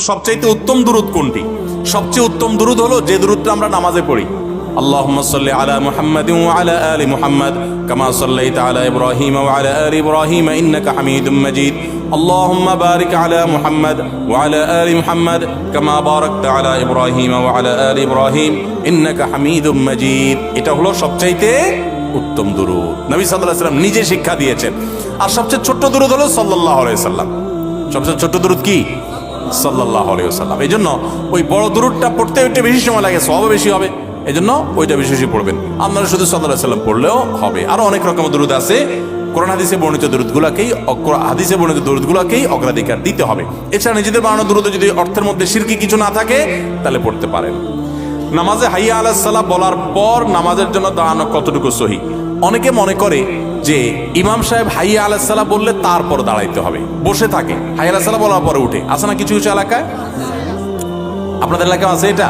সবচাইতে উত্তম দুরুদ কোনটি সবচেয়ে উত্তম দুরুদ হলো যে দুরুদটা আমরা নামাজে পড়ি اللهم صل على محمد وعلى آل محمد كما صليت على إبراهيم وعلى آل إبراهيم إنك حميد مجيد اللهم بارك على محمد وعلى آل محمد كما باركت على إبراهيم وعلى آل إبراهيم إنك حميد مجيد এটা হলো সবচাইতে উত্তম দুরুদ নবী সাল্লাল্লাহু আলাইহি সাল্লাম নিজে শিক্ষা দিয়েছেন আর সবচেয়ে ছোট্ট দুরুদ হলো সাল্লাল্লাহু আলাইহি সাল্লাম সবচেয়ে ছোট্ট দুরুদ কি সাল্লাহ সাল্লাম এই জন্য ওই বড় দূরটা পড়তে একটু বেশি সময় লাগে সবও বেশি হবে। এই জন্য ওইটা বেশি পড়বেন। আপনারা শুধু সাল্লাহ সাল্লাম পড়লেও হবে। আরও অনেক রকমের দূরত আছে। কোরআন হাদিসে বর্ণিত দূরতগুলোকেই হাদিসে বর্ণিত দূরতগুলোকেই অগ্রাধিকার দিতে হবে। এছাড়া নিজেদের বানানো দূরত যদি অর্থের মধ্যে সিরকি কিছু না থাকে, তাহলে পড়তে পারেন। নামাজে হাইয়া আলাহ সাল্লাহ বলার পর নামাজের জন্য দাঁড়ানো কতটুকু সহি? অনেকে মনে করে যে ইমাম সাহেব হাইয়া আলাহ সাল্লাহ বললে তারপর দাঁড়াইতে হবে। বসে থাকে। হাইয়া আলাহ সাল্লাহ বলার পরে উঠে। আছে না কিছু কিছু এলাকায়? আপনাদের এলাকায় আছে এটা?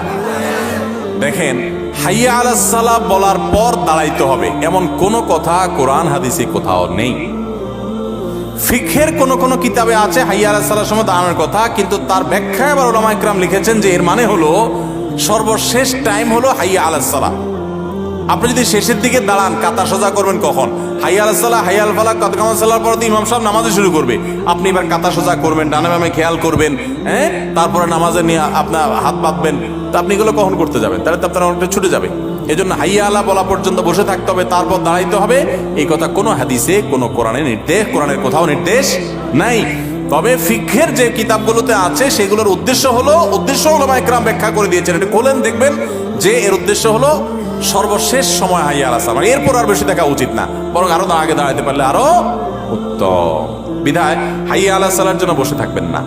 দেখেন, হাইয়া আলাহ সাল্লাহ বলার পর দাঁড়াইতে হবে। এমন কোনো কথা কোরআন হাদিসে কোথাও নেই। ফিখের কোন কোন কিতাবে আছে হাইয়া আলাহ সাল্লাহ সময় দাঁড়ানোর কথা, কিন্তু তার ব্যাখ্যায় আবার ওলামা লিখেছেন যে এর মানে হলো সর্বশেষ টাইম হলো হাইয়া আলাহ সাল্লাহ আপনি যদি শেষের দিকে দাঁড়ান কাতা সোজা করবেন কখন? হাইয়া আলাহ হাইয়া আল ফালাক কত কামাল পর তো ইমাম সাহেব নামাজে শুরু করবে। আপনি এবার কাতা সোজা করবেন, ডানে বামে খেয়াল করবেন হ্যাঁ? তারপরে নামাজে নিয়ে আপনার হাত বাঁধবেন। তা আপনি এগুলো কখন করতে যাবেন? তাহলে তো আপনার অনেকটা ছুটে যাবে। এই জন্য হাইয়া আলা বলা পর্যন্ত বসে থাকতে হবে, তারপর দাঁড়াইতে হবে। এই কথা কোনো হাদিসে, কোনো কোরআনের নির্দেশ, কোরআনের কোথাও নির্দেশ নাই। তবে ফিক্ষের যে কিতাবগুলোতে আছে, সেগুলোর উদ্দেশ্য হলো উদ্দেশ্য হলো মাইক্রাম ব্যাখ্যা করে দিয়েছেন। এটা খোলেন দেখবেন যে এর উদ্দেশ্য হলো সর্বশেষ সময় হাইয়া আসা মানে এরপর আর বেশি দেখা উচিত না, বরং আরও আগে দাঁড়াতে পারলে আরও উত্তম। বিধায় হাইয়া আলাহ সালার জন্য বসে থাকবেন না।